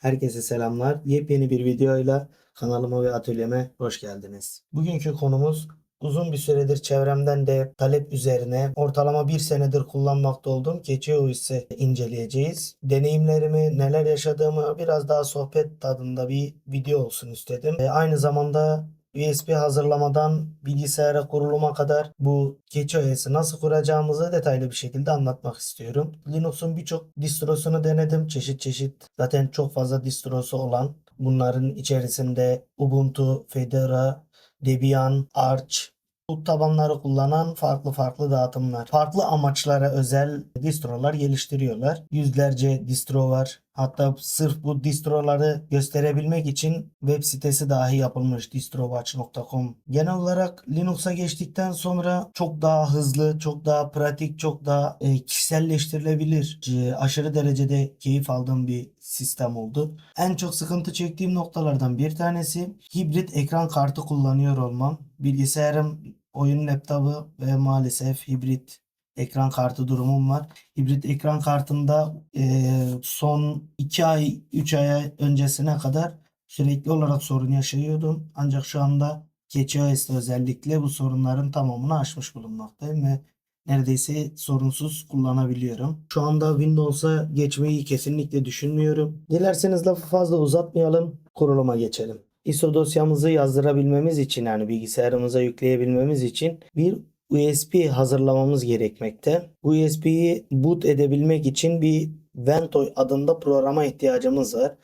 Herkese selamlar. Yepyeni bir videoyla kanalıma ve atölyeme hoş geldiniz. Bugünkü konumuz uzun bir süredir çevremden de talep üzerine ortalama bir senedir kullanmakta olduğum keçi UIS'i inceleyeceğiz. Deneyimlerimi, neler yaşadığımı biraz daha sohbet tadında bir video olsun istedim. E, aynı zamanda USB hazırlamadan bilgisayara kuruluma kadar bu OS'i nasıl kuracağımızı detaylı bir şekilde anlatmak istiyorum. Linux'un birçok distrosunu denedim. Çeşit çeşit zaten çok fazla distrosu olan bunların içerisinde Ubuntu, Fedora, Debian, Arch bu tabanları kullanan farklı farklı dağıtımlar. Farklı amaçlara özel distrolar geliştiriyorlar. Yüzlerce distro var. Hatta sırf bu distroları gösterebilmek için web sitesi dahi yapılmış distrowatch.com. Genel olarak Linux'a geçtikten sonra çok daha hızlı, çok daha pratik, çok daha e, kişiselleştirilebilir. E, aşırı derecede keyif aldığım bir sistem oldu. En çok sıkıntı çektiğim noktalardan bir tanesi hibrit ekran kartı kullanıyor olmam. Bilgisayarım oyun laptopu ve maalesef hibrit ekran kartı durumum var. Hibrit ekran kartında e, son 2 ay 3 ay öncesine kadar sürekli olarak sorun yaşıyordum. Ancak şu anda GeoOS'te özellikle bu sorunların tamamını aşmış bulunmaktayım ve neredeyse sorunsuz kullanabiliyorum. Şu anda Windows'a geçmeyi kesinlikle düşünmüyorum. Dilerseniz lafı fazla uzatmayalım, kuruluma geçelim. ISO dosyamızı yazdırabilmemiz için yani bilgisayarımıza yükleyebilmemiz için bir USB hazırlamamız gerekmekte. USB'yi boot edebilmek için bir Ventoy adında programa ihtiyacımız var.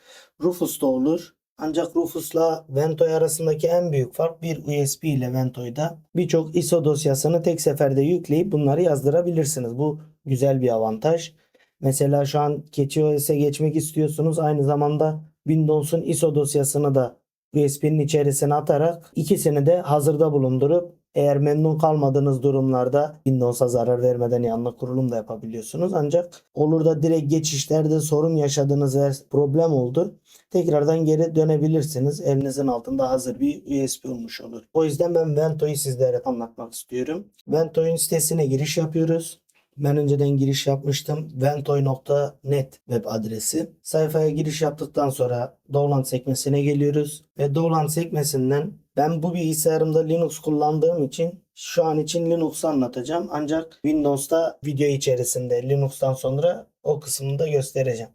Rufus'ta olur. Ancak Rufus'la Ventoy arasındaki en büyük fark bir USB ile Ventoy'da birçok ISO dosyasını tek seferde yükleyip bunları yazdırabilirsiniz. Bu güzel bir avantaj. Mesela şu an CatchOS'e geçmek istiyorsunuz. Aynı zamanda Windows'un ISO dosyasını da USB'nin içerisine atarak ikisini de hazırda bulundurup eğer memnun kalmadığınız durumlarda Windows'a zarar vermeden yanına kurulum da yapabiliyorsunuz. Ancak olur da direkt geçişlerde sorun yaşadığınız ve problem oldu. Tekrardan geri dönebilirsiniz. Elinizin altında hazır bir USB olmuş olur. O yüzden ben Vento'yu sizlere anlatmak istiyorum. Vento'nun sitesine giriş yapıyoruz. Ben önceden giriş yapmıştım. ventoy.net web adresi. Sayfaya giriş yaptıktan sonra Download sekmesine geliyoruz. Ve Download sekmesinden ben bu bilgisayarımda Linux kullandığım için şu an için Linux'u anlatacağım. Ancak Windows'ta video içerisinde Linux'tan sonra o kısmını da göstereceğim.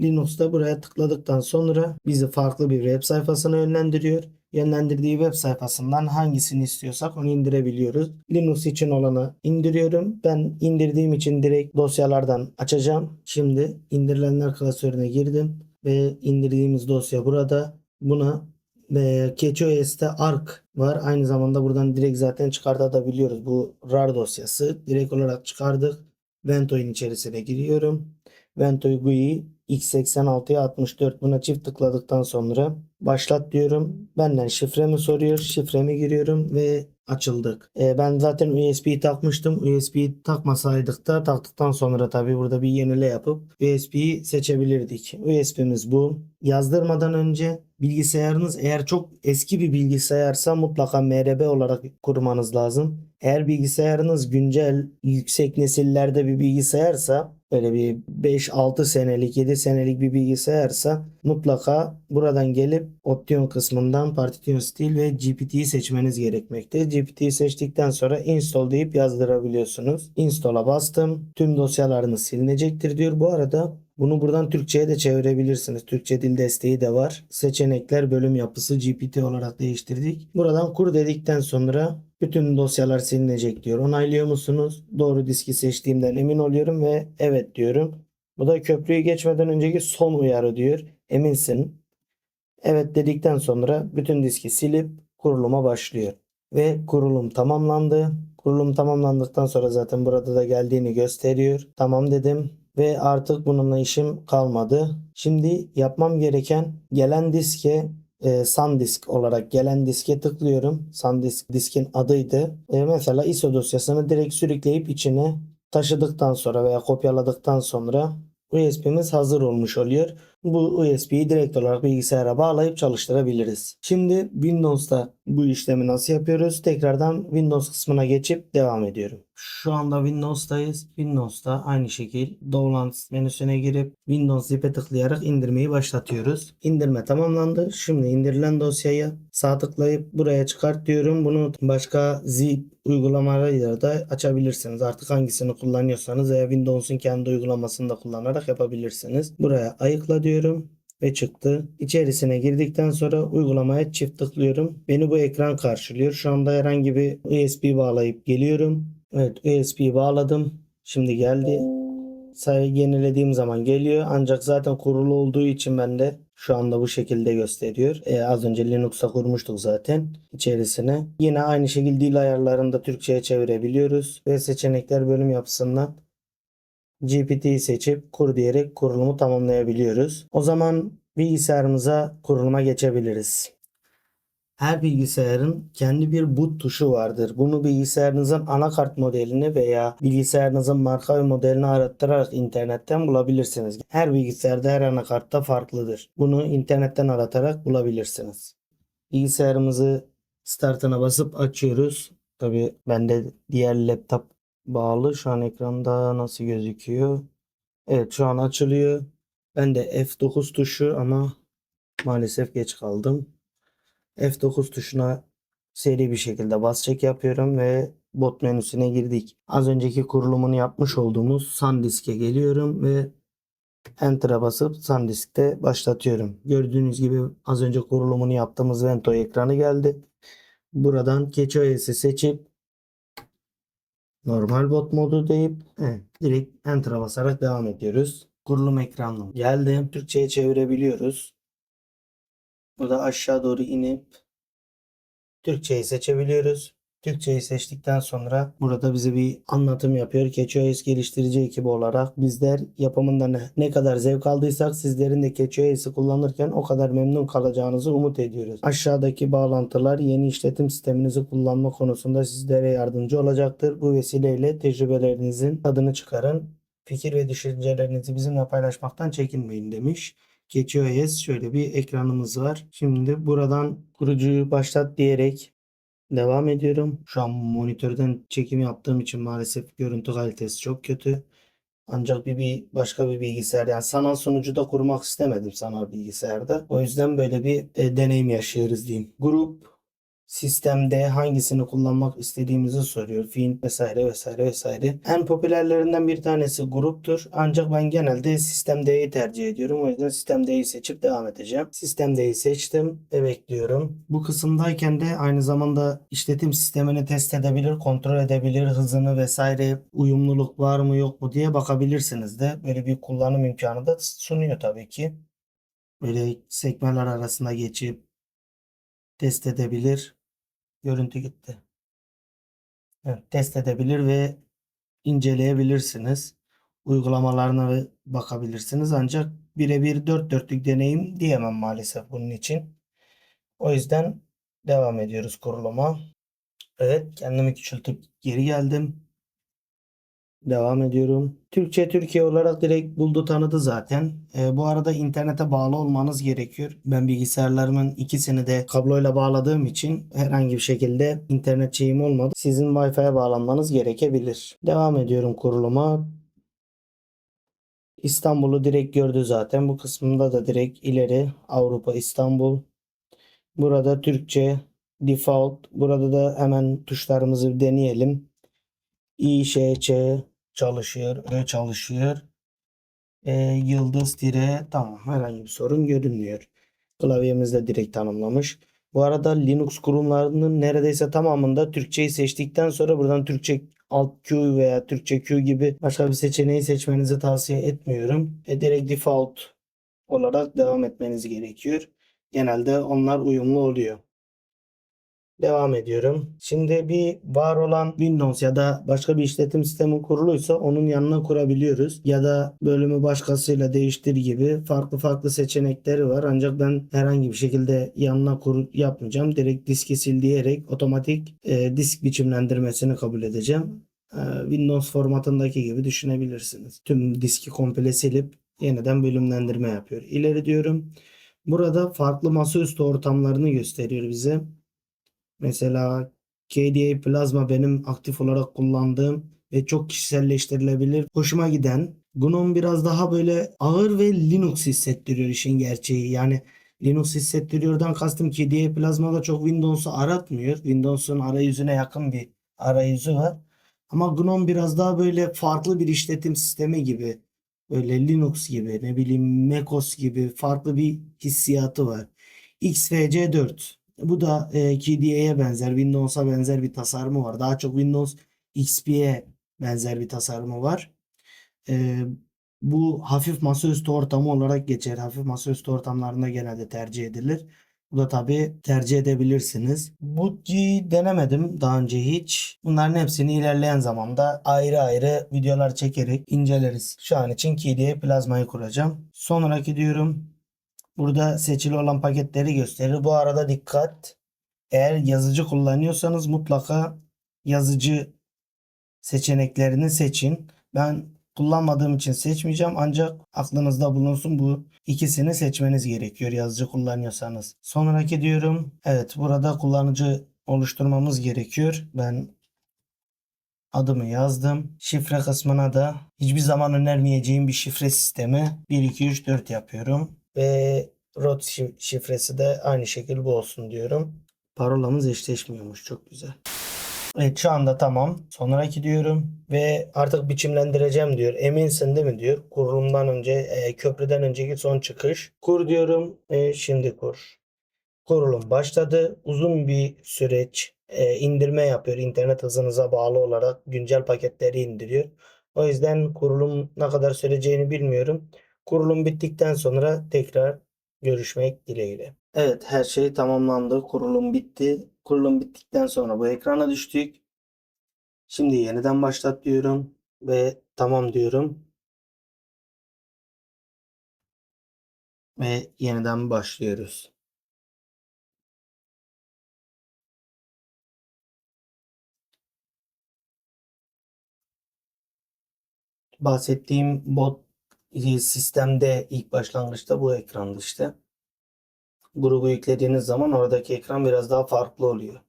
Linux'ta buraya tıkladıktan sonra bizi farklı bir web sayfasına yönlendiriyor. Yönlendirdiği web sayfasından hangisini istiyorsak onu indirebiliyoruz. Linux için olanı indiriyorum. Ben indirdiğim için direkt dosyalardan açacağım. Şimdi indirilenler klasörüne girdim ve indirdiğimiz dosya burada. Buna ve CatchOS'te Arc var. Aynı zamanda buradan direkt zaten çıkartabiliyoruz. Bu RAR dosyası. Direkt olarak çıkardık. Vento'nun içerisine giriyorum. Ventoy GUI x86'ya 64 buna çift tıkladıktan sonra başlat diyorum. Benden şifremi soruyor. Şifremi giriyorum ve açıldık. Ee, ben zaten USB takmıştım. USB takmasaydık da taktıktan sonra tabii burada bir yenile yapıp USB'yi seçebilirdik. USB'miz bu. Yazdırmadan önce bilgisayarınız eğer çok eski bir bilgisayarsa mutlaka MRB olarak kurmanız lazım. Eğer bilgisayarınız güncel yüksek nesillerde bir bilgisayarsa böyle bir 5-6 senelik 7 senelik bir bilgisayarsa mutlaka buradan gelip Option kısmından Partition Stil ve GPT'yi seçmeniz gerekmekte. GPT'yi seçtikten sonra install deyip yazdırabiliyorsunuz. Install'a bastım. Tüm dosyalarınız silinecektir diyor. Bu arada bunu buradan Türkçe'ye de çevirebilirsiniz. Türkçe dil desteği de var. Seçenekler bölüm yapısı GPT olarak değiştirdik. Buradan kur dedikten sonra bütün dosyalar silinecek diyor. Onaylıyor musunuz? Doğru diski seçtiğimden emin oluyorum ve evet diyorum. Bu da köprüyü geçmeden önceki son uyarı diyor. Eminsin. Evet dedikten sonra bütün diski silip kuruluma başlıyor. Ve kurulum tamamlandı. Kurulum tamamlandıktan sonra zaten burada da geldiğini gösteriyor. Tamam dedim ve artık bununla işim kalmadı. Şimdi yapmam gereken gelen diske e, SanDisk olarak gelen diske tıklıyorum. SanDisk diskin adıydı. E, mesela ISO dosyasını direkt sürükleyip içine taşıdıktan sonra veya kopyaladıktan sonra USB'miz hazır olmuş oluyor. Bu USB'yi direkt olarak bilgisayara bağlayıp çalıştırabiliriz. Şimdi Windows'ta bu işlemi nasıl yapıyoruz? Tekrardan Windows kısmına geçip devam ediyorum. Şu anda Windows'tayız. Windows'ta aynı şekil Downloads menüsüne girip Windows zip'e tıklayarak indirmeyi başlatıyoruz. İndirme tamamlandı. Şimdi indirilen dosyayı sağ tıklayıp buraya çıkart diyorum. Bunu başka zip uygulamalarıyla da açabilirsiniz. Artık hangisini kullanıyorsanız veya Windows'un kendi uygulamasını da kullanarak yapabilirsiniz. Buraya ayıkla diyorum ve çıktı. İçerisine girdikten sonra uygulamaya çift tıklıyorum. Beni bu ekran karşılıyor. Şu anda herhangi bir USB bağlayıp geliyorum. Evet USB bağladım. Şimdi geldi. Sayı yenilediğim zaman geliyor. Ancak zaten kurulu olduğu için bende şu anda bu şekilde gösteriyor. E, az önce Linux'a kurmuştuk zaten içerisine. Yine aynı şekilde dil ayarlarını da Türkçe'ye çevirebiliyoruz. Ve seçenekler bölüm yapısından GPT'yi seçip kur diyerek kurulumu tamamlayabiliyoruz. O zaman bilgisayarımıza kuruluma geçebiliriz. Her bilgisayarın kendi bir boot tuşu vardır. Bunu bilgisayarınızın anakart modelini veya bilgisayarınızın marka ve modelini arattırarak internetten bulabilirsiniz. Her bilgisayarda her anakartta farklıdır. Bunu internetten aratarak bulabilirsiniz. Bilgisayarımızı startına basıp açıyoruz. Tabi bende diğer laptop bağlı. Şu an ekranda nasıl gözüküyor? Evet şu an açılıyor. Ben de F9 tuşu ama maalesef geç kaldım. F9 tuşuna seri bir şekilde bas yapıyorum ve bot menüsüne girdik. Az önceki kurulumunu yapmış olduğumuz SanDisk'e geliyorum ve Enter'a basıp SanDisk'te başlatıyorum. Gördüğünüz gibi az önce kurulumunu yaptığımız Vento ekranı geldi. Buradan CatchOS'i seçip normal bot modu deyip evet, direkt Enter'a basarak devam ediyoruz. Kurulum ekranı geldi. Türkçe'ye çevirebiliyoruz. Burada aşağı doğru inip Türkçeyi seçebiliyoruz. Türkçeyi seçtikten sonra burada bize bir anlatım yapıyor. CatchOS geliştirici ekibi olarak bizler yapımından ne, kadar zevk aldıysak sizlerin de CatchOS'i kullanırken o kadar memnun kalacağınızı umut ediyoruz. Aşağıdaki bağlantılar yeni işletim sisteminizi kullanma konusunda sizlere yardımcı olacaktır. Bu vesileyle tecrübelerinizin tadını çıkarın. Fikir ve düşüncelerinizi bizimle paylaşmaktan çekinmeyin demiş. CatchOS şöyle bir ekranımız var. Şimdi buradan kurucuyu başlat diyerek devam ediyorum. Şu an monitörden çekim yaptığım için maalesef görüntü kalitesi çok kötü. Ancak bir, bir başka bir bilgisayar yani sanal sunucu da kurmak istemedim sanal bilgisayarda. O yüzden böyle bir e, deneyim yaşıyoruz diyeyim. Grup sistemde hangisini kullanmak istediğimizi soruyor. Film vesaire vesaire vesaire. En popülerlerinden bir tanesi gruptur. Ancak ben genelde sistem D'yi tercih ediyorum. O yüzden sistem D'yi seçip devam edeceğim. Sistem D'yi seçtim ve bekliyorum. Bu kısımdayken de aynı zamanda işletim sistemini test edebilir, kontrol edebilir, hızını vesaire uyumluluk var mı yok mu diye bakabilirsiniz de. Böyle bir kullanım imkanı da sunuyor tabii ki. Böyle sekmeler arasında geçip test edebilir. Görüntü gitti. Evet, test edebilir ve inceleyebilirsiniz. Uygulamalarına bakabilirsiniz. Ancak birebir dört dörtlük deneyim diyemem maalesef bunun için. O yüzden devam ediyoruz kuruluma. Evet kendimi küçültüp geri geldim. Devam ediyorum. Türkçe Türkiye olarak direkt buldu tanıdı zaten. Ee, bu arada internete bağlı olmanız gerekiyor. Ben bilgisayarlarımın ikisini de kabloyla bağladığım için herhangi bir şekilde internet şeyim olmadı. Sizin Wi-Fi'ye bağlanmanız gerekebilir. Devam ediyorum kuruluma. İstanbul'u direkt gördü zaten. Bu kısmında da direkt ileri Avrupa İstanbul. Burada Türkçe default. Burada da hemen tuşlarımızı deneyelim. İ, Ş, çalışıyor ve çalışıyor. E, yıldız tire tamam herhangi bir sorun görünmüyor. Klavyemizde direkt tanımlamış. Bu arada Linux kurumlarının neredeyse tamamında Türkçeyi seçtikten sonra buradan Türkçe Alt Q veya Türkçe Q gibi başka bir seçeneği seçmenizi tavsiye etmiyorum. E, direkt default olarak devam etmeniz gerekiyor. Genelde onlar uyumlu oluyor. Devam ediyorum. Şimdi bir var olan Windows ya da başka bir işletim sistemi kuruluysa onun yanına kurabiliyoruz. Ya da bölümü başkasıyla değiştir gibi farklı farklı seçenekleri var. Ancak ben herhangi bir şekilde yanına kur yapmayacağım. Direkt diski sil diyerek otomatik e, disk biçimlendirmesini kabul edeceğim. E, Windows formatındaki gibi düşünebilirsiniz. Tüm diski komple silip yeniden bölümlendirme yapıyor. İleri diyorum. Burada farklı masaüstü ortamlarını gösteriyor bize. Mesela KDA Plasma benim aktif olarak kullandığım ve çok kişiselleştirilebilir. Hoşuma giden. GNOME biraz daha böyle ağır ve Linux hissettiriyor işin gerçeği. Yani Linux hissettiriyordan kastım KDA Plasma'da çok Windows'u aratmıyor. Windows'un arayüzüne yakın bir arayüzü var. Ama GNOME biraz daha böyle farklı bir işletim sistemi gibi. Böyle Linux gibi ne bileyim MacOS gibi farklı bir hissiyatı var. XFC 4. Bu da e, KDA'ya benzer, Windows'a benzer bir tasarımı var. Daha çok Windows XP'ye benzer bir tasarımı var. E, bu hafif masaüstü ortamı olarak geçer. Hafif masaüstü ortamlarında genelde tercih edilir. Bu da tabii tercih edebilirsiniz. Budgie denemedim daha önce hiç. Bunların hepsini ilerleyen zamanda ayrı ayrı videolar çekerek inceleriz. Şu an için KDE plazmayı kuracağım. Sonraki diyorum. Burada seçili olan paketleri gösterir. Bu arada dikkat. Eğer yazıcı kullanıyorsanız mutlaka yazıcı seçeneklerini seçin. Ben kullanmadığım için seçmeyeceğim ancak aklınızda bulunsun bu ikisini seçmeniz gerekiyor yazıcı kullanıyorsanız. Sonraki diyorum. Evet burada kullanıcı oluşturmamız gerekiyor. Ben adımı yazdım. Şifre kısmına da hiçbir zaman önermeyeceğim bir şifre sistemi 1 2 3 4 yapıyorum ve rot şi- şifresi de aynı şekilde bu olsun diyorum. Parolamız eşleşmiyormuş. Çok güzel. Evet şu anda tamam. Sonraki diyorum ve artık biçimlendireceğim diyor. Eminsin değil mi diyor. Kurulumdan önce e, köprüden önceki son çıkış. Kur diyorum. E, şimdi kur. Kurulum başladı. Uzun bir süreç e, indirme yapıyor. İnternet hızınıza bağlı olarak güncel paketleri indiriyor. O yüzden kurulum ne kadar süreceğini bilmiyorum. Kurulum bittikten sonra tekrar görüşmek dileğiyle. Evet her şey tamamlandı. Kurulum bitti. Kurulum bittikten sonra bu ekrana düştük. Şimdi yeniden başlat diyorum ve tamam diyorum. Ve yeniden başlıyoruz. Bahsettiğim bot sistemde ilk başlangıçta bu ekrandı işte. Grubu yüklediğiniz zaman oradaki ekran biraz daha farklı oluyor.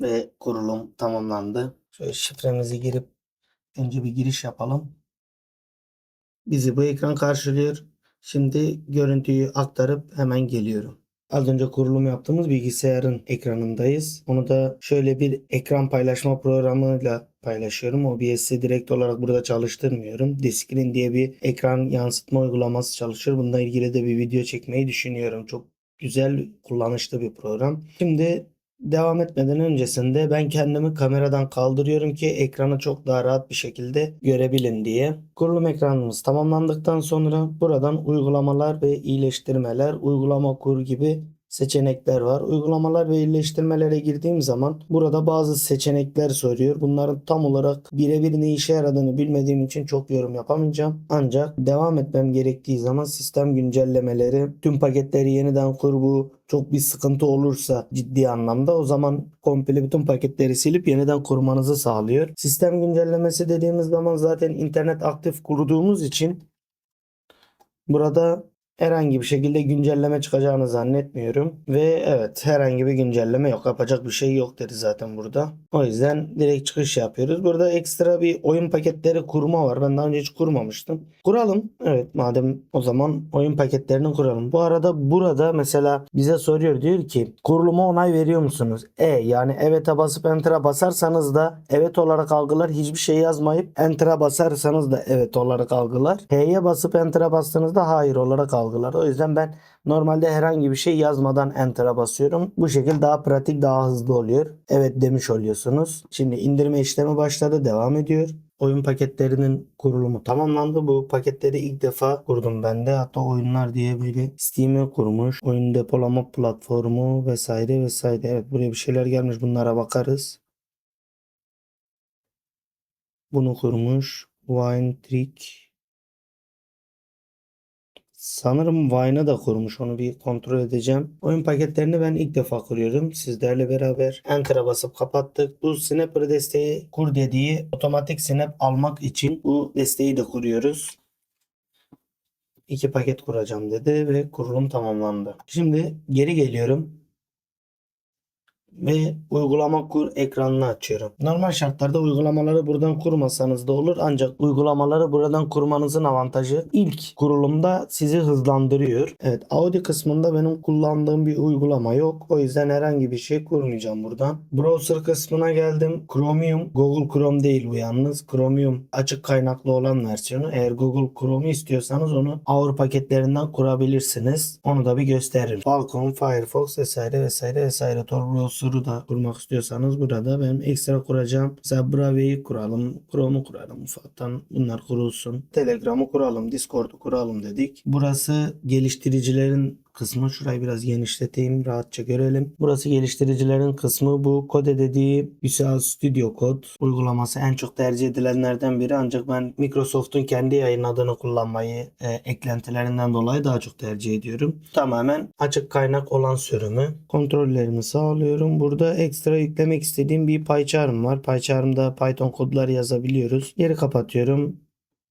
Ve kurulum tamamlandı. Şöyle şifremizi girip önce bir giriş yapalım. Bizi bu ekran karşılıyor. Şimdi görüntüyü aktarıp hemen geliyorum. Az önce kurulum yaptığımız bilgisayarın ekranındayız. Onu da şöyle bir ekran paylaşma programıyla paylaşıyorum. OBS'i direkt olarak burada çalıştırmıyorum. Discreen diye bir ekran yansıtma uygulaması çalışıyor. Bununla ilgili de bir video çekmeyi düşünüyorum. Çok güzel, kullanışlı bir program. Şimdi devam etmeden öncesinde ben kendimi kameradan kaldırıyorum ki ekranı çok daha rahat bir şekilde görebilin diye. Kurulum ekranımız tamamlandıktan sonra buradan uygulamalar ve iyileştirmeler, uygulama kur gibi seçenekler var. Uygulamalar ve iyileştirmelere girdiğim zaman burada bazı seçenekler soruyor. Bunların tam olarak birebir ne işe yaradığını bilmediğim için çok yorum yapamayacağım. Ancak devam etmem gerektiği zaman sistem güncellemeleri, tüm paketleri yeniden kur bu çok bir sıkıntı olursa ciddi anlamda o zaman komple bütün paketleri silip yeniden kurmanızı sağlıyor. Sistem güncellemesi dediğimiz zaman zaten internet aktif kurduğumuz için burada herhangi bir şekilde güncelleme çıkacağını zannetmiyorum. Ve evet herhangi bir güncelleme yok. Yapacak bir şey yok dedi zaten burada. O yüzden direkt çıkış yapıyoruz. Burada ekstra bir oyun paketleri kurma var. Ben daha önce hiç kurmamıştım. Kuralım. Evet madem o zaman oyun paketlerini kuralım. Bu arada burada mesela bize soruyor diyor ki kuruluma onay veriyor musunuz? E yani evet'e basıp enter'a basarsanız da evet olarak algılar. Hiçbir şey yazmayıp enter'a basarsanız da evet olarak algılar. H'ye basıp enter'a bastığınızda hayır olarak algılar. O yüzden ben normalde herhangi bir şey yazmadan enter'a basıyorum. Bu şekilde daha pratik daha hızlı oluyor. Evet demiş oluyorsunuz. Şimdi indirme işlemi başladı. Devam ediyor. Oyun paketlerinin kurulumu tamamlandı. Bu paketleri ilk defa kurdum ben de. Hatta oyunlar diye böyle Steam'e kurmuş. Oyun depolama platformu vesaire vesaire. Evet buraya bir şeyler gelmiş. Bunlara bakarız. Bunu kurmuş. Wine Trick Sanırım Vine'a da kurmuş. Onu bir kontrol edeceğim. Oyun paketlerini ben ilk defa kuruyorum. Sizlerle beraber Enter'a basıp kapattık. Bu Snapper desteği kur dediği otomatik snap almak için bu desteği de kuruyoruz. İki paket kuracağım dedi ve kurulum tamamlandı. Şimdi geri geliyorum ve uygulama kur ekranını açıyorum. Normal şartlarda uygulamaları buradan kurmasanız da olur ancak uygulamaları buradan kurmanızın avantajı ilk kurulumda sizi hızlandırıyor. Evet Audi kısmında benim kullandığım bir uygulama yok. O yüzden herhangi bir şey kurmayacağım buradan. Browser kısmına geldim. Chromium Google Chrome değil bu yalnız. Chromium açık kaynaklı olan versiyonu. Eğer Google Chrome'u istiyorsanız onu Avru paketlerinden kurabilirsiniz. Onu da bir gösteririm. Falcon, Firefox vesaire vesaire vesaire. Tor browser'ı da kurmak istiyorsanız burada ben ekstra kuracağım. Mesela Brave'yi kuralım. Chrome'u kuralım ufaktan. Bunlar kurulsun. Telegram'ı kuralım. Discord'u kuralım dedik. Burası geliştiricilerin kısmı. Şurayı biraz genişleteyim rahatça görelim. Burası geliştiricilerin kısmı. Bu Kode dediği Visual Studio Code uygulaması en çok tercih edilenlerden biri. Ancak ben Microsoft'un kendi yayınladığını kullanmayı e, eklentilerinden dolayı daha çok tercih ediyorum. Tamamen açık kaynak olan sürümü. Kontrollerimi sağlıyorum. Burada ekstra yüklemek istediğim bir PyCharm var. PyCharm'da Python kodları yazabiliyoruz. Geri kapatıyorum.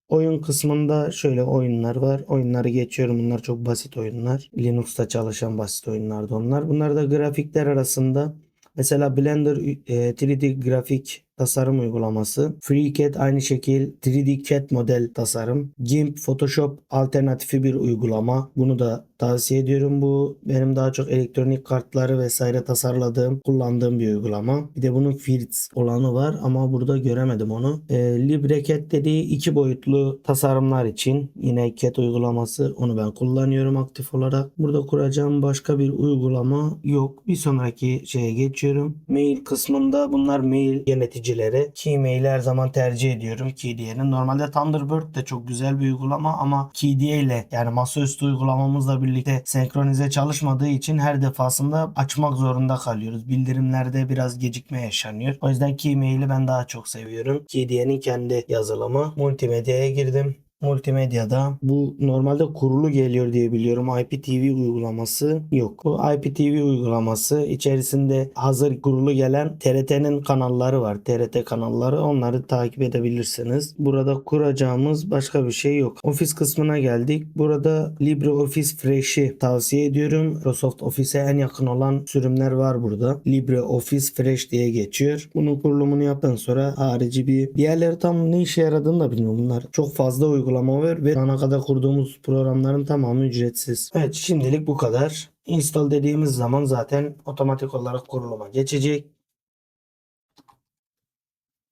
Oyun kısmında şöyle oyunlar var. Oyunları geçiyorum. Bunlar çok basit oyunlar. Linux'ta çalışan basit oyunlardı onlar. Bunlar da grafikler arasında mesela Blender e, 3D grafik tasarım uygulaması. FreeCAD aynı şekil 3D CAD model tasarım. GIMP Photoshop alternatifi bir uygulama. Bunu da tavsiye ediyorum. Bu benim daha çok elektronik kartları vesaire tasarladığım, kullandığım bir uygulama. Bir de bunun Fields olanı var ama burada göremedim onu. E, LibreCAD dediği iki boyutlu tasarımlar için yine CAD uygulaması. Onu ben kullanıyorum aktif olarak. Burada kuracağım başka bir uygulama yok. Bir sonraki şeye geçiyorum. Mail kısmında bunlar mail yöneticileri. Keymail'i her zaman tercih ediyorum KDE'nin. Normalde Thunderbird de çok güzel bir uygulama ama KDE ile yani masaüstü uygulamamızla birlikte senkronize çalışmadığı için her defasında açmak zorunda kalıyoruz. Bildirimlerde biraz gecikme yaşanıyor. O yüzden Keymail'i ben daha çok seviyorum. KDE'nin kendi yazılımı. Multimedyaya girdim. Multimedyada bu normalde kurulu geliyor diye biliyorum. IPTV uygulaması yok. Bu IPTV uygulaması içerisinde hazır kurulu gelen TRT'nin kanalları var. TRT kanalları onları takip edebilirsiniz. Burada kuracağımız başka bir şey yok. Ofis kısmına geldik. Burada LibreOffice Fresh'i tavsiye ediyorum. Microsoft Office'e en yakın olan sürümler var burada. LibreOffice Fresh diye geçiyor. Bunun kurulumunu yaptıktan sonra harici bir diğerleri tam ne işe yaradığını da bilmiyorum. Bunlar çok fazla uygulama var ve ana kadar kurduğumuz programların tamamı ücretsiz. Evet şimdilik bu kadar. Install dediğimiz zaman zaten otomatik olarak kuruluma geçecek.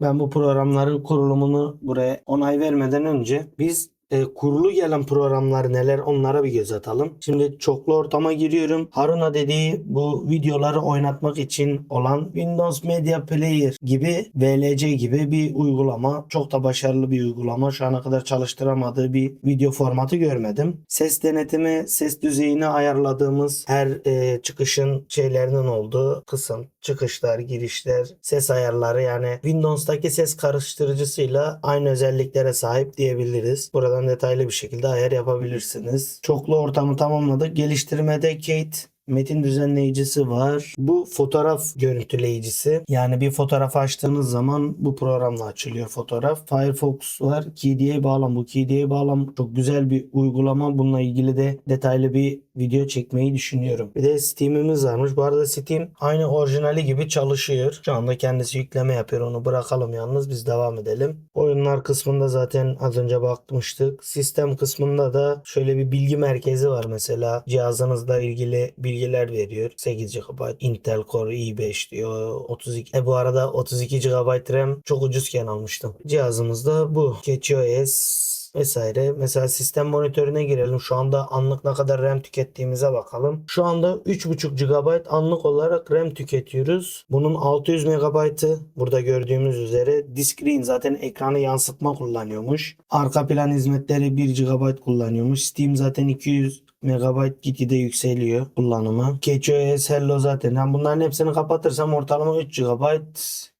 Ben bu programların kurulumunu buraya onay vermeden önce biz e, kurulu gelen programlar neler onlara bir göz atalım. Şimdi çoklu ortama giriyorum. Haruna dediği bu videoları oynatmak için olan Windows Media Player gibi VLC gibi bir uygulama. Çok da başarılı bir uygulama. Şu ana kadar çalıştıramadığı bir video formatı görmedim. Ses denetimi, ses düzeyini ayarladığımız her e, çıkışın şeylerinin olduğu kısım. Çıkışlar, girişler, ses ayarları yani Windows'taki ses karıştırıcısıyla aynı özelliklere sahip diyebiliriz. Buradan detaylı bir şekilde ayar yapabilirsiniz. Çoklu ortamı tamamladık. Geliştirmede Kate metin düzenleyicisi var. Bu fotoğraf görüntüleyicisi. Yani bir fotoğraf açtığınız zaman bu programla açılıyor fotoğraf. Firefox var. KDE bağlam. Bu KDE bağlam çok güzel bir uygulama. Bununla ilgili de detaylı bir video çekmeyi düşünüyorum. Bir de Steam'imiz varmış. Bu arada Steam aynı orijinali gibi çalışıyor. Şu anda kendisi yükleme yapıyor. Onu bırakalım yalnız biz devam edelim. Oyunlar kısmında zaten az önce bakmıştık. Sistem kısmında da şöyle bir bilgi merkezi var mesela. Cihazınızla ilgili bilgiler veriyor. 8 GB Intel Core i5 diyor. 32 e bu arada 32 GB RAM çok ucuzken almıştım. Cihazımızda bu. GeoS vesaire. Mesela sistem monitörüne girelim. Şu anda anlık ne kadar RAM tükettiğimize bakalım. Şu anda 3.5 GB anlık olarak RAM tüketiyoruz. Bunun 600 MB'ı burada gördüğümüz üzere Discrete zaten ekranı yansıtma kullanıyormuş. Arka plan hizmetleri 1 GB kullanıyormuş. Steam zaten 200 Megabyte gitgide yükseliyor kullanımı. CatchOS Hello zaten. Yani bunların hepsini kapatırsam ortalama 3 GB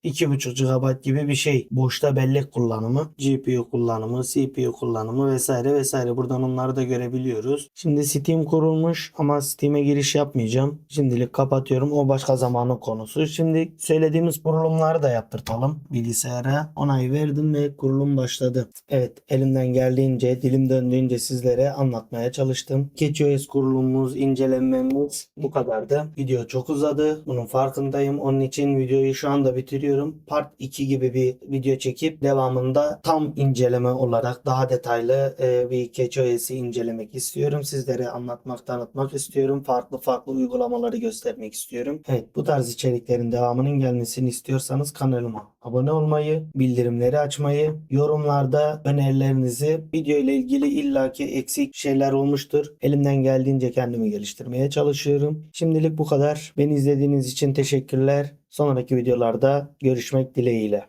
2.5 GB gibi bir şey. Boşta bellek kullanımı, GPU kullanımı, CPU kullanımı vesaire vesaire. Buradan onları da görebiliyoruz. Şimdi Steam kurulmuş ama Steam'e giriş yapmayacağım. Şimdilik kapatıyorum. O başka zamanın konusu. Şimdi söylediğimiz kurulumları da yaptırtalım bilgisayara. Onay verdim ve kurulum başladı. Evet elimden geldiğince, dilim döndüğünce sizlere anlatmaya çalıştım. CatchOS kurulumumuz, incelememiz bu kadardı. Video çok uzadı. Bunun farkındayım. Onun için videoyu şu anda bitiriyorum. Part 2 gibi bir video çekip devamında tam inceleme olarak daha detaylı e, bir CatchOS'i incelemek istiyorum. Sizlere anlatmak, tanıtmak istiyorum. Farklı farklı uygulamaları göstermek istiyorum. Evet bu tarz içeriklerin devamının gelmesini istiyorsanız kanalıma abone olmayı, bildirimleri açmayı, yorumlarda önerilerinizi video ile ilgili illaki eksik şeyler olmuştur. Elimden geldiğince kendimi geliştirmeye çalışıyorum. Şimdilik bu kadar. Beni izlediğiniz için teşekkürler. Sonraki videolarda görüşmek dileğiyle.